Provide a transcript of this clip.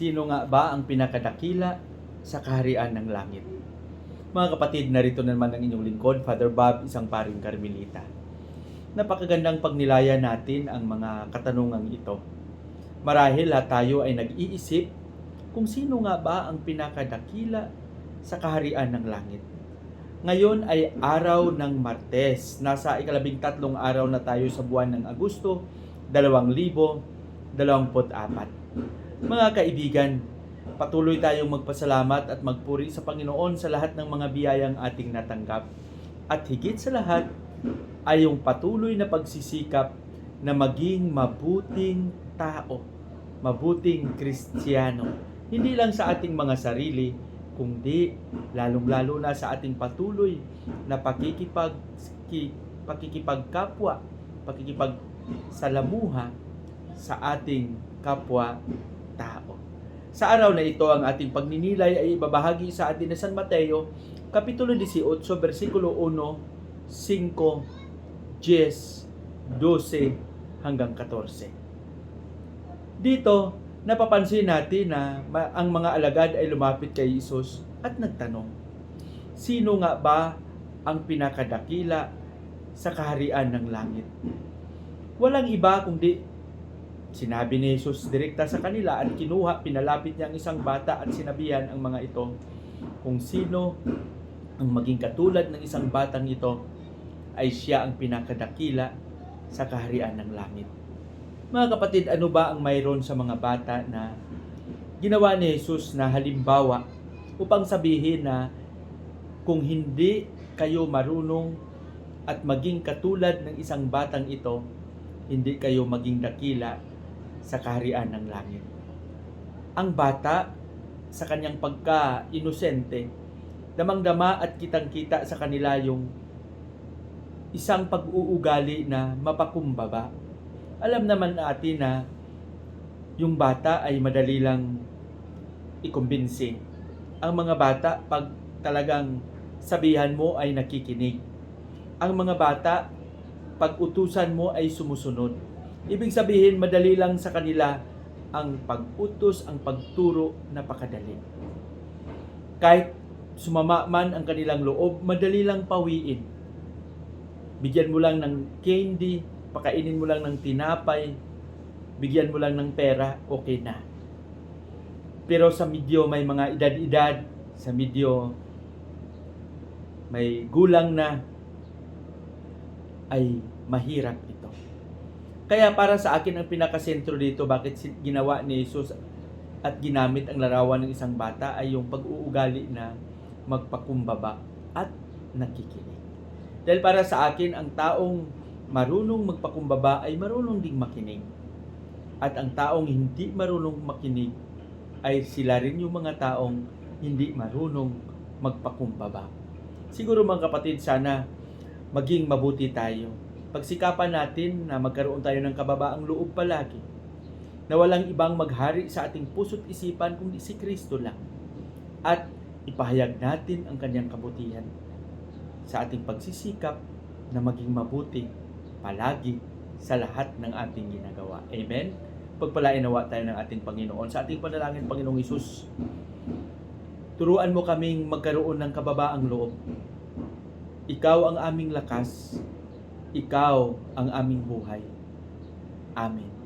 Sino nga ba ang pinakadakila sa kaharian ng langit? Mga kapatid, narito naman ang inyong lingkod, Father Bob, isang paring Karmelita. Napakagandang pagnilaya natin ang mga katanungang ito. Marahil lahat tayo ay nag-iisip kung sino nga ba ang pinakadakila sa kaharian ng langit. Ngayon ay araw ng Martes. Nasa ikalabing tatlong araw na tayo sa buwan ng Agosto, 2024. Mga kaibigan, patuloy tayong magpasalamat at magpuri sa Panginoon sa lahat ng mga biyayang ating natanggap. At higit sa lahat ay yung patuloy na pagsisikap na maging mabuting tao, mabuting Kristiyano. Hindi lang sa ating mga sarili, kundi lalong-lalo na sa ating patuloy na pakikipag ki- pakikipagkapwa, pakikipagsalamuha sa ating kapwa tao. Sa araw na ito, ang ating pagninilay ay ibabahagi sa atin na San Mateo, Kapitulo 18, versikulo 1, 5, 10, 12, hanggang 14. Dito, napapansin natin na ang mga alagad ay lumapit kay Isus at nagtanong, Sino nga ba ang pinakadakila sa kaharian ng langit? Walang iba kundi sinabi ni Jesus direkta sa kanila at kinuha, pinalapit niya ang isang bata at sinabihan ang mga ito kung sino ang maging katulad ng isang batang ito ay siya ang pinakadakila sa kaharian ng langit. Mga kapatid, ano ba ang mayroon sa mga bata na ginawa ni Jesus na halimbawa upang sabihin na kung hindi kayo marunong at maging katulad ng isang batang ito, hindi kayo maging dakila sa kaharian ng langit. Ang bata sa kanyang pagka-inosente, damang-dama at kitang-kita sa kanila yung isang pag-uugali na mapakumbaba. Alam naman natin na yung bata ay madali lang ikumbinsi. Ang mga bata, pag talagang sabihan mo ay nakikinig. Ang mga bata, pag utusan mo ay sumusunod. Ibig sabihin, madali lang sa kanila ang pag-utos, ang pagturo, napakadali. Kahit sumama man ang kanilang loob, madali lang pawiin. Bigyan mo lang ng candy, pakainin mo lang ng tinapay, bigyan mo lang ng pera, okay na. Pero sa medyo may mga edad-edad, sa medyo may gulang na, ay mahirap ito. Kaya para sa akin ang pinakasentro dito bakit ginawa ni Jesus at ginamit ang larawan ng isang bata ay yung pag-uugali na magpakumbaba at nakikinig. Dahil para sa akin, ang taong marunong magpakumbaba ay marunong ding makinig. At ang taong hindi marunong makinig ay sila rin yung mga taong hindi marunong magpakumbaba. Siguro mga kapatid, sana maging mabuti tayo. Pagsikapan natin na magkaroon tayo ng kababaang loob palagi. Na walang ibang maghari sa ating puso't isipan kundi si Kristo lang. At ipahayag natin ang kanyang kabutihan sa ating pagsisikap na maging mabuti palagi sa lahat ng ating ginagawa. Amen? Pagpalain nawa tayo ng ating Panginoon. Sa ating panalangin, Panginoong Isus, turuan mo kaming magkaroon ng kababaang loob. Ikaw ang aming lakas. Ikaw ang aming buhay. Amen.